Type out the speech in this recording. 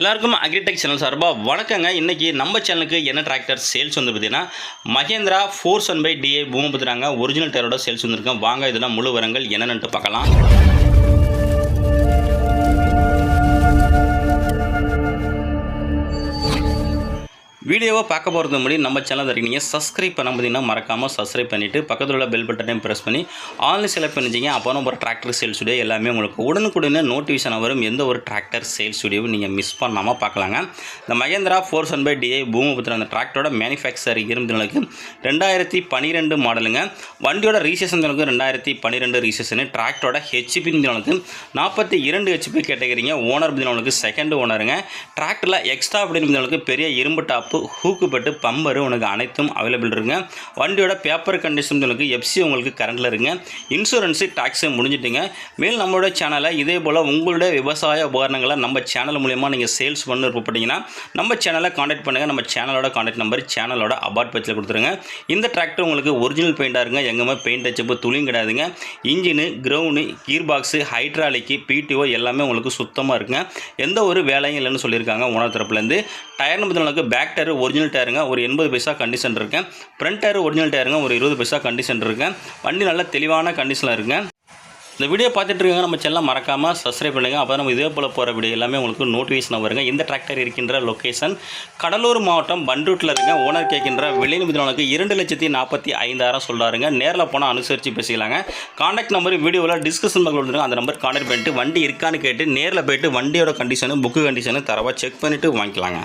எல்லாருக்கும் agritech channel சார்பாக வணக்கங்க. இன்றைக்கி நம்ம சேனலுக்கு என்ன டிராக்டர் சேல்ஸ் வந்து பார்த்தீங்கன்னா மகேந்திரா ஃபோர் சன் பை டிஏ பூமி ஒரிஜினல் டயரோட சேல்ஸ் வந்திருக்கேன் வாங்க இதெல்லாம் முழு வரங்கள் என்னென்னு பார்க்கலாம். வீடியோவை பார்க்க போகிறது முன்னாடி நம்ம சேனல் இருக்கீங்க சப்ஸ்கிரைப் பண்ண பார்த்தீங்கன்னா மறக்காமல் சப்ஸ்கிரைப் பண்ணிவிட்டு பக்கத்தில் உள்ள பெல் பட்டனையும் ப்ரெஸ் பண்ணி ஆன்லைன் செலக்ட் பண்ணிச்சிங்க அப்போ நம்ம டிராக்டர் சேல்ஸ் வீடியோ எல்லாமே உங்களுக்கு உடனுக்குடனே நோட்டிஃபிகேஷன் வரும். எந்த ஒரு டிராக்டர் சேல்ஸ் வீடியோவும் நீங்கள் மிஸ் பண்ணாமல் பார்க்கலாங்க. இந்த மகேந்திரா ஃபோர் ஒன் பை டிஐ பூமிபுத்திர அந்த டிராக்டரோட மேனுஃபேக்சர் இருந்தவங்களுக்கு ரெண்டாயிரத்தி பன்னிரெண்டு மாடலுங்க வண்டியோட ரீசேஷன் தினக்கு ரெண்டாயிரத்தி பன்னிரெண்டு ரீசேஷனு டிராக்டரோட ஹெச்பி தினக்கு நாற்பத்தி இரண்டு ஹெச்பி கேட்டகரிங்க. ஓனர் தினங்களுக்கு செகண்ட் ஓனருங்க டிராக்டரில் எக்ஸ்ட்ரா அப்படின்னு பெரிய இரும்பு டாப் ஹூக்கு பட்டு பம்பரு உனக்கு அனைத்தும் அவைலபிள் இருங்க. வண்டியோட பேப்பர் கண்டிஷன் உங்களுக்கு எஃப்சி உங்களுக்கு கரண்டில் இருங்க. இன்சூரன்ஸு டாக்ஸு முடிஞ்சிட்டிங்க. மேல் நம்மளோட சேனலை இதே போல் உங்களுடைய விவசாய உபகரணங்களை நம்ம சேனல் மூலயமா நீங்கள் சேல்ஸ் பண்ண விருப்பப்பட்டீங்கன்னா நம்ம சேனலை காண்டாக்ட் பண்ணுங்கள் நம்ம சேனலோட காண்டாக்ட் நம்பர் சேனலோட அபார்ட் பட்சத்தில் கொடுத்துருங்க. இந்த டிராக்டர் உங்களுக்கு ஒரிஜினல் பெயிண்டாக இருங்க. எங்கேயுமே பெயிண்ட் அச்சப்பு துளியும் கிடையாதுங்க. Engine ground gear box hydraulic PTO எல்லாமே உங்களுக்கு சுத்தமாக இருக்குங்க. எந்த ஒரு வேலையும் இல்லைன்னு சொல்லியிருக்காங்க ஓனர் தரப்புலேருந்து டயர் பார்த்தீங்கன்னா பேக் டயர் ஒரிஜினல் டயருங்க ஒரு எண்பது பைசா கண்டிஷன் இருக்கேன் ஃப்ரண்ட் டயர் ஒரிஜினல் டயருங்க ஒரு இருபது பைசா கண்டிஷன் இருக்கேன் வண்டி நல்ல தெளிவான கண்டிஷனில் இருக்கேன் இந்த வீடியோ பார்த்துட்டு இருக்காங்க நம்ம சேனலை மறக்காமல் சப்ஸ்கிரைப் பண்ணுங்க. அப்போ நம்ம இதே போல் போகிற வீடியோ எல்லாமே உங்களுக்கு நோட்டிஃபிகேஷன் வருங்க. இந்த டிராக்டர் இருக்கின்ற லொக்கேஷன் கடலூர் மாவட்டம் பண்ரூட்டில் இருக்க ஓனர் கேட்கின்ற விலையின் இரண்டு லட்சத்தி நாற்பத்தி ஐந்தாயிரம் சொல்கிறாருங்க நேரில் போனால் அனுசரித்து பேசிக்கலாங்க. காண்டாக்ட் நம்பர் வீடியோவில் டிஸ்கஷன் பக்கம் கொடுத்துருங்க அந்த நம்பர் காண்டாக்ட் பண்ணிட்டு வண்டி இருக்கான்னு கேட்டு நேரில் போயிட்டு வண்டியோட கண்டிஷனு புக்கு கண்டிஷனு தரவாக செக் பண்ணிவிட்டு வாங்கிக்கலாங்க.